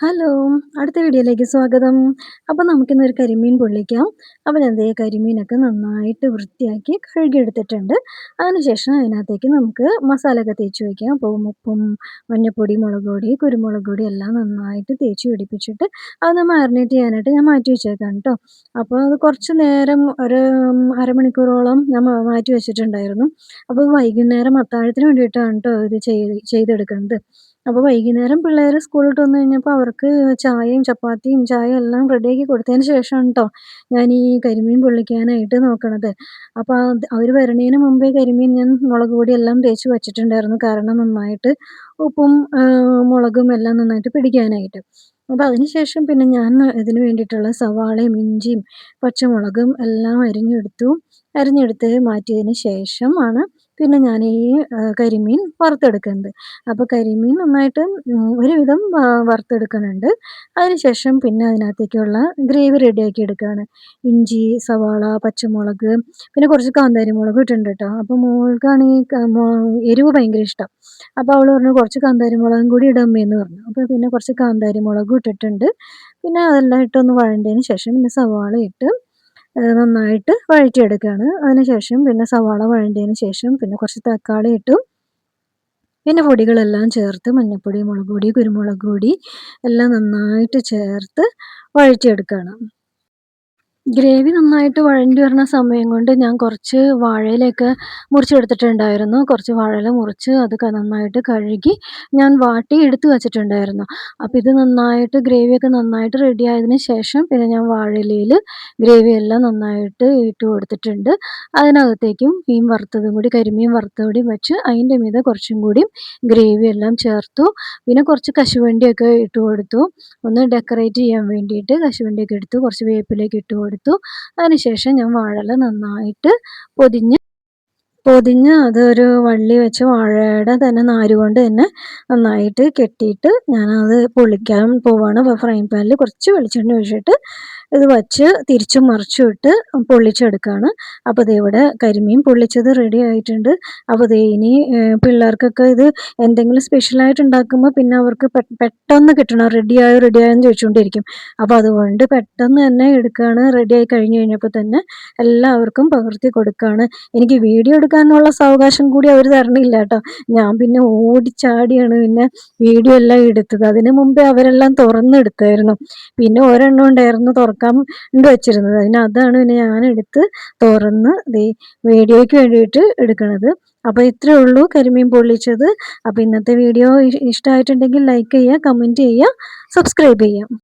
Hello അടുത്ത വീഡിയോയിലേക്ക് സ്വാഗതം. അപ്പോൾ നമുക്കിന്നൊരു കരിമീൻ പൊള്ളിക്കാം. അപ്പോൾ ദേ കരിമീനൊക്കെ നന്നായിട്ട് വൃത്തിയാക്കി കഴുകിയെടുത്തിട്ടുണ്ട്. അതിനുശേഷം അതിനകത്തേക്ക് നമുക്ക് മസാലയൊക്കെ തേച്ച് വയ്ക്കാം അപ്പോൾ ഉപ്പും മഞ്ഞൾപ്പൊടി മുളക് പൊടി കുരുമുളക് പൊടി എല്ലാം നന്നായിട്ട് തേച്ച് പിടിപ്പിച്ചിട്ട് അത് മാരിനേറ്റ് ചെയ്യാനായിട്ട് ഞാൻ മാറ്റി വെച്ചേക്കാം കേട്ടോ അപ്പോൾ അത് കുറച്ച് നേരം ഒരു അരമണിക്കൂറോളം ഞാൻ മാറ്റി വെച്ചിട്ടുണ്ടായിരുന്നു. അപ്പോൾ വൈകുന്നേരം അത്താഴത്തിന് വേണ്ടിയിട്ടാണ് കേട്ടോ ഇത് ചെയ്ത് ചെയ്തെടുക്കുന്നത്. അപ്പോൾ വൈകുന്നേരം പിള്ളേർ സ്കൂളിൽ വിട്ട് വന്നു കഴിഞ്ഞപ്പോൾ അവർക്ക് ചായയും ചപ്പാത്തിയും ചായയും എല്ലാം റെഡിയാക്കി കൊടുത്തതിന് ശേഷമാണ് ഞാൻ ഈ കരിമീൻ പൊള്ളിക്കാനായിട്ട് നോക്കണത്. അപ്പോൾ അവർ വരണേന് മുമ്പേ കരിമീൻ ഞാൻ മുളക് പൊടി എല്ലാം തേച്ച് വച്ചിട്ടുണ്ടായിരുന്നു. കാരണം നന്നായിട്ട് ഉപ്പും മുളകും എല്ലാം നന്നായിട്ട് പിടിക്കാനായിട്ട്. അപ്പോൾ അതിന് ശേഷം പിന്നെ ഞാൻ ഇതിന് വേണ്ടിയിട്ടുള്ള സവാളയും ഇഞ്ചിയും പച്ചമുളകും എല്ലാം അരിഞ്ഞെടുത്തു. അരിഞ്ഞെടുത്ത് മാറ്റിയതിന് ശേഷമാണ് പിന്നെ ഞാൻ ഈ കരിമീൻ വറുത്തെടുക്കുന്നത് അപ്പോൾ കരിമീൻ നന്നായിട്ട് ഒരുവിധം വറുത്തെടുക്കുന്നുണ്ട്. അതിനുശേഷം പിന്നെ അതിനകത്തേക്കുള്ള ഗ്രേവി റെഡിയാക്കി എടുക്കുകയാണ്. ഇഞ്ചി സവാള പച്ചമുളക് പിന്നെ കുറച്ച് കാന്താരി മുളക് ഇട്ടിട്ടുണ്ട് കേട്ടോ അപ്പോൾ മോൾക്കാണ് ഈ എരിവ് ഭയങ്കര ഇഷ്ടം. അപ്പോൾ അവൾ പറഞ്ഞു കുറച്ച് കാന്താരി മുളകും കൂടി ഇടമ്മേന്ന് പറഞ്ഞു. അപ്പോൾ പിന്നെ കുറച്ച് കാന്താരി മുളകും ഇട്ടിട്ടുണ്ട്. പിന്നെ അതെല്ലാം ഇട്ടൊന്ന് വഴണ്ടതിന് ശേഷം പിന്നെ സവാള ഇട്ട് നന്നായിട്ട് വഴറ്റിയെടുക്കുകയാണ്. അതിന് ശേഷം പിന്നെ സവാള വഴണ്ടതിന് ശേഷം പിന്നെ കുറച്ച് തക്കാളി ഇട്ടു. പിന്നെ പൊടികളെല്ലാം ചേർത്ത് മഞ്ഞൾപ്പൊടി മുളക് പൊടി കുരുമുളക് പൊടി എല്ലാം നന്നായിട്ട് ചേർത്ത് വഴറ്റിയെടുക്കുകയാണ്. ഗ്രേവി നന്നായിട്ട് വഴണ്ടി വരണ സമയം കൊണ്ട് ഞാൻ കുറച്ച് വാഴയിലയൊക്കെ മുറിച്ചെടുത്തിട്ടുണ്ടായിരുന്നു. കുറച്ച് വാഴയില മുറിച്ച് അത് നന്നായിട്ട് കഴുകി ഞാൻ വാട്ടി എടുത്ത് വച്ചിട്ടുണ്ടായിരുന്നു. അപ്പോൾ ഇത് നന്നായിട്ട് ഗ്രേവിയൊക്കെ നന്നായിട്ട് റെഡി ആയതിന് ശേഷം പിന്നെ ഞാൻ വാഴയിലയിൽ ഗ്രേവി എല്ലാം നന്നായിട്ട് ഇട്ട് കൊടുത്തിട്ടുണ്ട്. അതിനകത്തേക്കും മീൻ വറുത്തതും കൂടി കരിമീൻ വറുത്തതും കൂടി വെച്ച് അതിന്റെ മീതെ കുറച്ചും കൂടി ഗ്രേവി എല്ലാം ചേർത്തു. പിന്നെ കുറച്ച് കശുവണ്ടിയൊക്കെ ഇട്ട് കൊടുത്തു. ഒന്ന് ഡെക്കറേറ്റ് ചെയ്യാൻ വേണ്ടിയിട്ട് കശുവണ്ടിയൊക്കെ എടുത്തു. കുറച്ച് വേപ്പിലേക്ക് ഇട്ട് കൊടുത്തു. അതിനുശേഷം ഞാൻ വാഴല നന്നായിട്ട് പൊതിഞ്ഞ് പൊതിഞ്ഞ് അതൊരു വള്ളി വെച്ച് വാഴയുടെ തന്നെ നാരുകൊണ്ട് തന്നെ നന്നായിട്ട് കെട്ടിയിട്ട് ഞാനത് പൊള്ളിക്കാൻ പോവാണ്. ഫ്രൈ പാനിൽ കുറച്ച് വെളിച്ചെണ്ണ ഒഴിച്ചിട്ട് ഇത് വച്ച് തിരിച്ചും മറിച്ചും ഇട്ട് പൊള്ളിച്ചെടുക്കുകയാണ് അപ്പോൾ ദേ ഇവിടെ കരിമീൻ പൊള്ളിച്ചത് റെഡി ആയിട്ടുണ്ട്. അപ്പോൾ ദേ ഇനി പിള്ളേർക്കൊക്കെ ഇത് എന്തെങ്കിലും സ്പെഷ്യലായിട്ട് ഉണ്ടാക്കുമ്പോൾ പിന്നെ അവർക്ക് പെട്ടെന്ന് കിട്ടണം. റെഡിയായോ എന്ന് ചോദിച്ചുകൊണ്ടിരിക്കും അപ്പോൾ അതുകൊണ്ട് പെട്ടെന്ന് തന്നെ എടുക്കുകയാണ് റെഡിയായി കഴിഞ്ഞ് കഴിഞ്ഞപ്പോൾ തന്നെ എല്ലാവർക്കും പകർത്തി കൊടുക്കുകയാണ് എനിക്ക് വീഡിയോ എടുക്കാനുള്ള സാവകാശം കൂടി അവർ തരണില്ല കേട്ടോ. ഞാൻ പിന്നെ ഓടിച്ചാടിയാണ് പിന്നെ വീഡിയോ എല്ലാം എടുത്തത്. അതിന് മുമ്പേ അവരെല്ലാം തുറന്നെടുത്തായിരുന്നു. പിന്നെ ഒരെണ്ണം ഉണ്ടായിരുന്നു തുറക്കാൻ ഉണ്ട് വെച്ചിരുന്നത്. അതിന് അതാണ് പിന്നെ ഞാൻ എടുത്ത് തുറന്ന് വീഡിയോയ്ക്ക് വേണ്ടിയിട്ട് എടുക്കുന്നത് അപ്പോൾ ഇത്രയേ ഉള്ളൂ കരിമീൻ പൊള്ളിച്ചത്. അപ്പോൾ ഇന്നത്തെ വീഡിയോ ഇഷ്ടമായിട്ടുണ്ടെങ്കിൽ ലൈക്ക് ചെയ്യുക കമന്റ് ചെയ്യുക സബ്സ്ക്രൈബ് ചെയ്യുക.